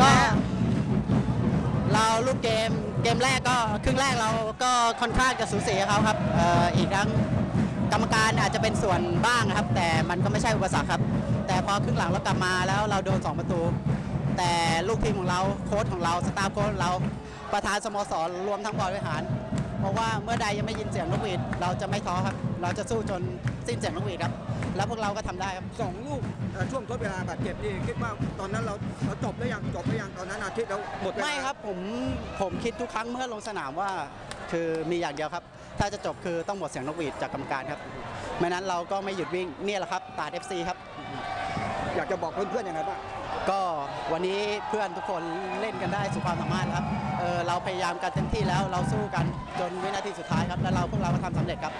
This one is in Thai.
ก็เราลูกเกมเกมแรกก็ครึ่งแรกเราก็ค่อนข้างจะสูสีเขาครับอ,อ,อีกทั้งกรรมการอาจจะเป็นส่วนบ้างนะครับ แต่มันก็ไม่ใช่อุปสรรคครับ แต่พอครึ่งหลังเรากลับมาแล้วเราโดน 2 ประตู แต่ลูกทีมของเราโค้ชของเราสตาฟโค้ชของเราประธานสโมสรรวมทั้งบอร์ดบริ หารบอกว่าเมื่อใดยังไม่ยินเสียงนกหวีดเราจะไม่ท้อครับ เราจะสู้จนสิ้นเสียงนกหวีดครับ แล้วพวกเราก็ทำได้ครับสองลูกเอ่อช่วงทดเวลาบาดเจ็บนี่คิดว่าตอนนั้นเราเราจบแล้วยังจบแล้วยังตอนนั้นอาทิตย์แล้วหมดเวลาไม่ครับผมผมคิดทุกครั้งเมื่อลงสนามว่า คือมีอย่างเดียวครับ ถ้าจะจบคือต้องหมดเสียงนกหวีดจากกรรมการครับไม่นั้นเราก็ไม่หยุดวิ่งเนี่ยแหละครับตาด FC ครับ อยากจะบอกเพื่อนๆยังไงบ้างก็วันนี้เพื่อนทุกคนเล่นกันได้สุดความสามารถครับ เราพยายามกันเต็มที่แล้วเราสู้กันจนวินาทีสุดท้ายครับแล้วเราพวกเราก็ทำสำเร็จครับ